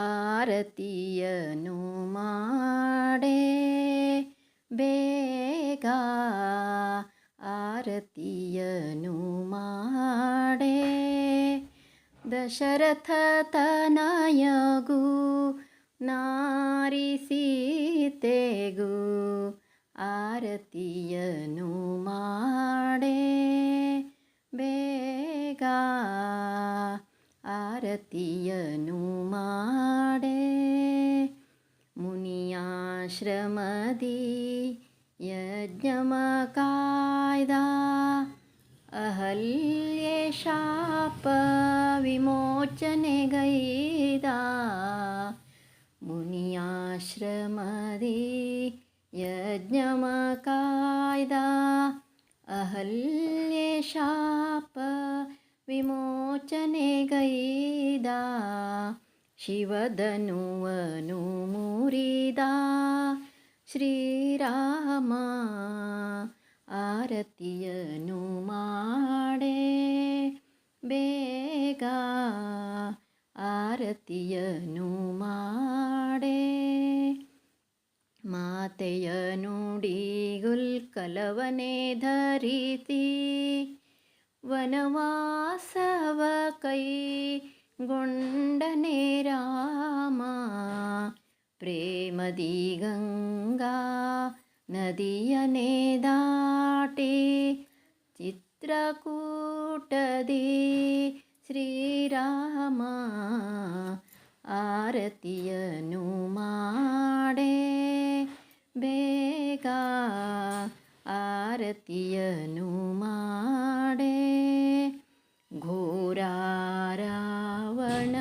ಆರತಿಯನು ಮಾಡೆ ಬೇಗ ಆರತಿಯನು ಮಾಡೆ ದಶರಥ ತನಯಗೂ ನಾರಿ ಸೀತೆಗೂ ಆರತಿಯನು ಮಾಡೆ ಬೇಗ ಆರತಿಯನು ಮಾಡೆ ಮುನಿಯಾಶ್ರಮದಿ ಯಜ್ಞಮ ಕಾಯ್ದ ಅಹಲ್ಯೆ ಶಾಪ ವಿಮೋಚನೆಗೈದ ಮುನಿಯಾಶ್ರಮದಿ ಯಜ್ಞಮ ಕಾಯ್ದ ಅಹಲ್ಯೆ ಶಾಪ ವಿಮೋಚನೆಗೈದ ಶಿವದನುವನು ಮುರಿದ. ಶ್ರೀರಾಮ ಆರತಿಯನು ಮಾಡೆ. ಬೇಗ ಆರತಿಯನು ಮಾಡೆ. ಮಾತೆಯ ನುಡಿಗುಲ್ಕಲವನೆ ಧರಿಸಿ ವನವಾಸವ ಕೈಗೊಂಡನೆ ರಾಮ ಪ್ರೇಮದಿ ಗಂಗಾ ನದಿಯನೆ ದಾಟಿ ಚಿತ್ರಕೂಟದಿ ಶ್ರೀರಾಮ ಆರತಿಯನು ಮಾಡೆ ಬೇಗ ಆರತಿಯನು ಮಾಡೆ ಘೋರ ರಾವಣ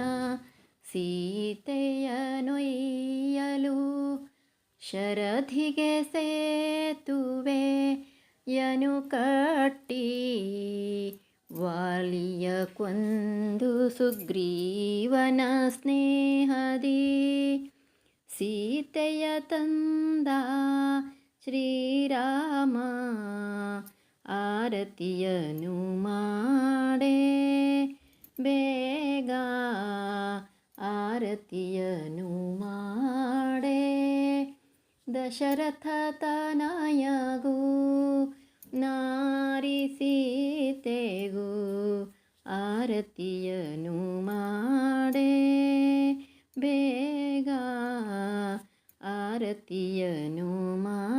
ಸೀತೆಯನೊಯ್ಯಲು ಶರಧಿಗೆ ಸೇತುವೆ ಯನು ಕಟ್ಟಿ ವಾಲಿಯ ಕೊಂದು ಸುಗ್ರೀವನ ಸ್ನೇಹದಿ. ಸೀತೆಯ ತಂದ ಶ್ರೀರಾಮ ಆರತಿಯನು ಮಾಡೆ ಪ್ರೀತಿಯನು ಮಾಡೆ. ದಶರಥ ತನಯಗೂ ನಾರಿ ಸೀತೆಗೂ ಆರತಿಯನು ಮಾಡೆ. ಬೇಗ ಆರತಿಯನು ಮಾ